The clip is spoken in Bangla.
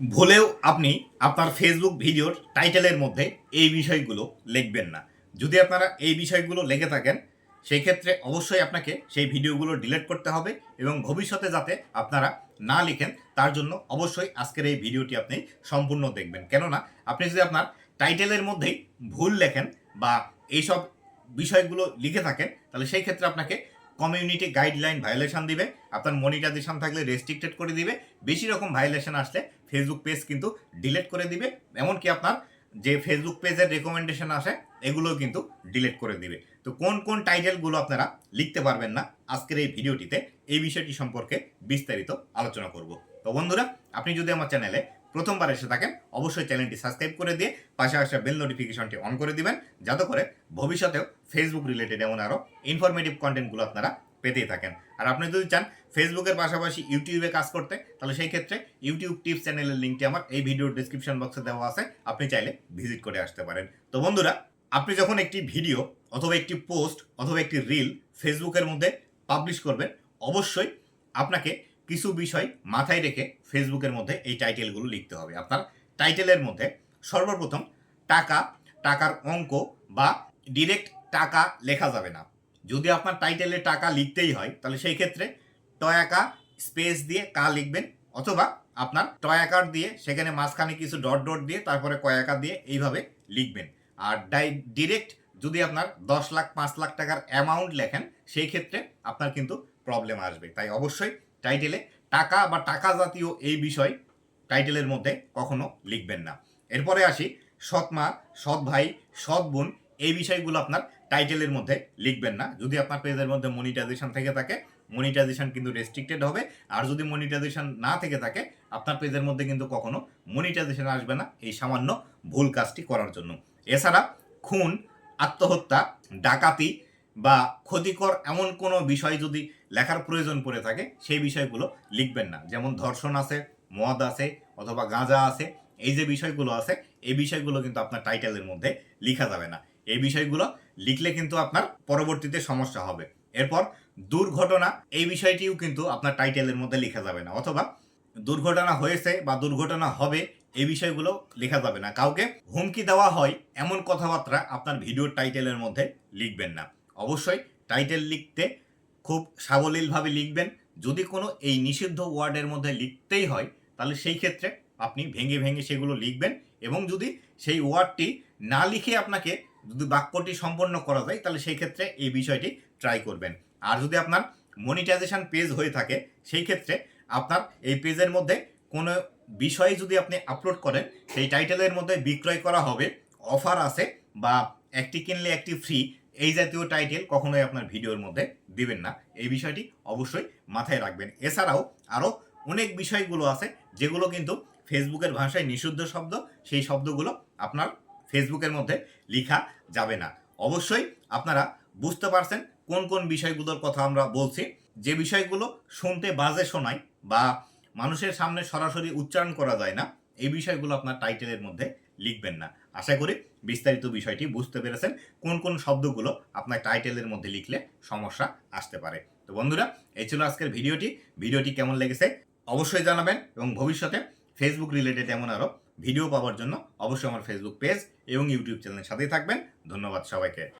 ভুলেও আপনি আপনার ফেসবুক ভিডিওর টাইটেলের মধ্যে এই বিষয়গুলো লিখবেন না। যদি আপনারা এই বিষয়গুলো লিখে থাকেন সেই ক্ষেত্রে অবশ্যই আপনাকে সেই ভিডিওগুলো ডিলিট করতে হবে এবং ভবিষ্যতে যাতে আপনারা না লিখেন, তার জন্য অবশ্যই আজকের এই ভিডিওটি আপনি সম্পূর্ণ দেখবেন। কেননা, আপনি যদি আপনার টাইটেলের মধ্যেই ভুল লেখেন বা এইসব বিষয়গুলো লিখে থাকেন, তাহলে সেই ক্ষেত্রে আপনাকে কমিউনিটি গাইডলাইন ভায়োলেশন দিবে, আপনার মনিটাইজেশন থাকলে রেস্ট্রিক্টেড করে দিবে, বেশি রকম ভায়োলেশন আসলে ফেসবুক পেজ কিন্তু ডিলেট করে দিবে, এমনকি আপনার যে ফেসবুক পেজের রেকমেন্ডেশন আসে, এগুলোও কিন্তু ডিলেট করে দিবে। তো কোন কোন টাইটেলগুলো আপনারা লিখতে পারবেন না আজকের এই ভিডিওটিতে এই বিষয়টি সম্পর্কে বিস্তারিত আলোচনা করব। তো বন্ধুরা, আপনি যদি আমার চ্যানেলে প্রথমবার এসে থাকেন, অবশ্যই চ্যানেলটি সাবস্ক্রাইব করে দিয়ে পাশে আসা বেল নোটিফিকেশনটি অন করে দিবেন, যাতে করে ভবিষ্যতেও ফেসবুক রিলেটেড এমন আরও ইনফরমেটিভ কন্টেন্টগুলো আপনারা পেতেই থাকেন। আর আপনি যদি চান ফেসবুকের পাশাপাশি ইউটিউবে কাজ করতে, তাহলে সেই ক্ষেত্রে ইউটিউব টিপস চ্যানেলের লিঙ্কটি আমার এই ভিডিওর ডিসক্রিপশন বক্সে দেওয়া আছে, আপনি চাইলে ভিজিট করে আসতে পারেন। তো বন্ধুরা, আপনি যখন একটি ভিডিও অথবা একটি পোস্ট অথবা একটি রিল ফেসবুকের মধ্যে পাবলিশ করবেন, অবশ্যই আপনাকে কিছু বিষয় মাথায় রেখে ফেসবুকের মধ্যে এই টাইটেলগুলো লিখতে হবে। আপনার টাইটেলের মধ্যে সর্বপ্রথম টাকা, টাকার অঙ্ক বা ডিরেক্ট টাকা লেখা যাবে না। যদি আপনার টাইটেলে টাকা লিখতেই হয়, তাহলে সেই ক্ষেত্রে টয়াকা স্পেস দিয়ে কা লিখবেন অথবা আপনার টয়াকার দিয়ে সেখানে মাঝখানে কিছু ডট ডট দিয়ে তারপরে কয়াকা দিয়ে এইভাবে লিখবেন। আর ডাই ডিরেক্ট যদি আপনার দশ লাখ, পাঁচ লাখ টাকার অ্যামাউন্ট লেখেন, সেই ক্ষেত্রে আপনার কিন্তু প্রবলেম আসবে। তাই অবশ্যই টাইটেলে টাকা বা টাকা জাতীয় এই বিষয় টাইটেলের মধ্যে কখনো লিখবেন না। এরপরে আসি, সৎ মা, সৎ ভাই, সৎ বোন, এই বিষয়গুলো আপনার টাইটেলের মধ্যে লিখবেন না। যদি আপনার পেজের মধ্যে মনিটাইজেশন থেকে থাকে মনিটাইজেশন কিন্তু রেস্ট্রিক্টেড হবে। আর যদি মনিটাইজেশন না থেকে থাকে, আপনার পেজের মধ্যে কিন্তু কখনো মনিটাইজেশন আসবে না। এই সামান্য ভুল কাজটি করার জন্য। এছাড়া খুন, আত্মহত্যা, ডাকাতি বা ক্ষতিকর এমন কোনো বিষয় যদি লেখার প্রয়োজন পড়ে থাকে, সেই বিষয়গুলো লিখবেন না। যেমন ধর্ষণ আছে, মদ আছে, অথবা গাঁজা আছে, এই যে বিষয়গুলো আছে, এই বিষয়গুলো কিন্তু আপনার টাইটেলের মধ্যে লিখা যাবে না। এই বিষয়গুলো লিখলে কিন্তু আপনার পরবর্তীতে সমস্যা হবে। এরপর দুর্ঘটনা, এই বিষয়টিও কিন্তু আপনার টাইটেলের মধ্যে লেখা যাবে না। অথবা দুর্ঘটনা হয়েছে বা দুর্ঘটনা হবে, এই বিষয়গুলো লেখা যাবে না। কাউকে হুমকি দেওয়া হয়, এমন কথাবার্তা আপনার ভিডিওর টাইটেলের মধ্যে লিখবেন না। অবশ্যই টাইটেল লিখতে খুব সাবলীলভাবে লিখবেন। যদি কোনো এই নিষিদ্ধ ওয়ার্ডের মধ্যে লিখতেই হয়, তাহলে সেই ক্ষেত্রে আপনি ভেঙে ভেঙে সেগুলো লিখবেন এবং যদি সেই ওয়ার্ডটি না লিখে আপনাকে যদি বাক্যটি সম্পন্ন করা যায়, তাহলে সেই ক্ষেত্রে এই বিষয়টি ট্রাই করবেন। আর যদি আপনার মনিটাইজেশন পেজ হয়ে থাকে, সেই ক্ষেত্রে আপনার এই পেজের মধ্যে কোনো বিষয়ে যদি আপনি আপলোড করেন, সেই টাইটেলের মধ্যে বিক্রয় করা হবে অফার আছে বা একটি কিনলে একটি ফ্রি এই জাতীয় টাইটেল কখনোই আপনার ভিডিওর মধ্যে দিবেন না। এই বিষয়টি অবশ্যই মাথায় রাখবেন। এছাড়াও আরও অনেক বিষয়গুলো আছে, যেগুলো কিন্তু ফেসবুকের ভাষায় নিষিদ্ধ শব্দ, সেই শব্দগুলো আপনার ফেসবুকের মধ্যে লেখা যাবে না। অবশ্যই আপনারা বুঝতে পারছেন কোন কোন বিষয়গুলোর কথা আমরা বলছি। যে বিষয়গুলো শুনতে বাজে শোনায় বা মানুষের সামনে সরাসরি উচ্চারণ করা যায় না, এই বিষয়গুলো আপনার টাইটেলের মধ্যে লিখবেন না। আশা করি বিস্তারিত বিষয়টি বুঝতে পেরেছেন, কোন কোন শব্দগুলো আপনার টাইটেলের মধ্যে লিখলে সমস্যা আসতে পারে। তো বন্ধুরা, এই ছিল আজকের ভিডিওটি। ভিডিওটি কেমন লেগেছে অবশ্যই জানাবেন এবং ভবিষ্যতে ফেসবুক রিলেটেড এমন আরও ভিডিও পাওয়ার জন্য অবশ্যই আমার ফেসবুক পেজ এবং ইউটিউব চ্যানেলের সাথেই থাকবেন। ধন্যবাদ সবাইকে।